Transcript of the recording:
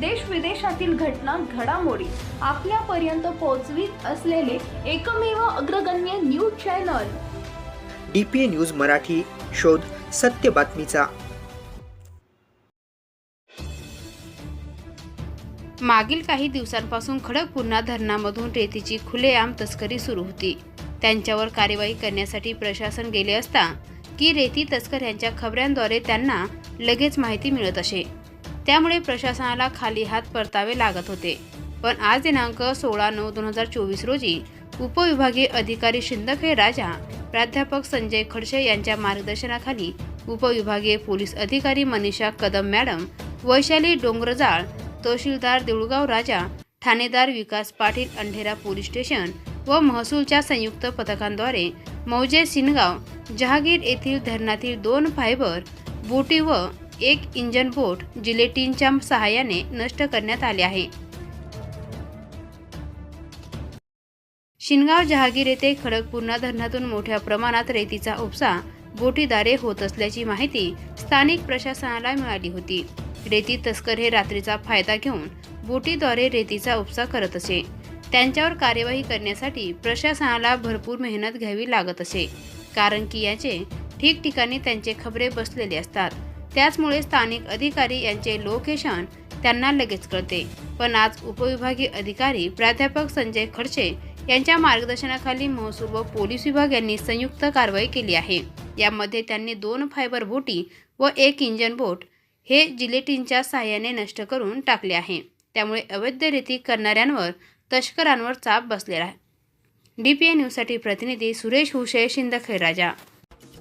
देश विदेशातील घटना घडामोडी आपल्यापर्यंत पोहोचवीत असलेले एकमेव अग्रगण्य news channel. D P A news Marathi शोध सत्य बातमीचा. मागील काही दिवसांपासून खडकपूर्णा धरणामधून रेतीची खुलेआम तस्करी सुरू होती. त्यांच्यावर कार्यवाही करण्यासाठी प्रशासन गेले असता की रेती तस्कर यांच्या खबऱ्यांद्वारे त्यांना लगेच माहिती मिळत असे. त्यामुळे प्रशासनाला खाली हात परतावे लागत होते. पण आज दिनांक सोळा नऊ दोन हजार चोवीस रोजी उपविभागीय अधिकारी शिंदखे राजा प्राध्यापक संजय खडसे यांच्या मार्गदर्शनाखाली उपविभागीय पोलीस अधिकारी मनीषा कदम मॅडम वैशाली डोंगरजाळ तहसीलदार देऊळगाव राजा ठाणेदार विकास पाटील अंढेरा पोलीस स्टेशन व महसूलच्या संयुक्त पथकांद्वारे मौजे सिनगाव जहागीर येथील धरणातील दोन फायबर बोटी व एक इंजन बोट जिलेटिनच्या सहाय्याने नष्ट करण्यात आले आहे. शिनगाव जहागीर येथे खडकपूर्णा धरणातून मोठ्या प्रमाणात रेतीचा उपसा बोटीद्वारे होत असल्याची माहिती स्थानिक प्रशासनाला मिळाली होती. रेती तस्कर हे रात्रीचा फायदा घेऊन बोटीद्वारे रेतीचा उपसा करत असे. त्यांच्यावर कार्यवाही करण्यासाठी प्रशासनाला भरपूर मेहनत घ्यावी लागत असे. कारण की याचे ठिकठिकाणी त्यांचे खबरे बसलेले असतात. त्याचमुळे स्थानिक अधिकारी यांचे लोकेशन त्यांना लगेच कळते. पण आज उपविभागीय अधिकारी प्राध्यापक संजय खडसे यांच्या मार्गदर्शनाखाली महसूल व पोलीस विभाग यांनी संयुक्त कारवाई केली आहे. यामध्ये त्यांनी दोन फायबर बोटी व एक इंजन बोट हे जिलेटिनच्या सहाय्याने नष्ट करून टाकले आहे. त्यामुळे अवैध रेती करणाऱ्यांवर तस्करांवर चाप बसलेला आहे. डी पी ए न्यूजसाठी प्रतिनिधी सुरेश हुशे शिंदखेराजा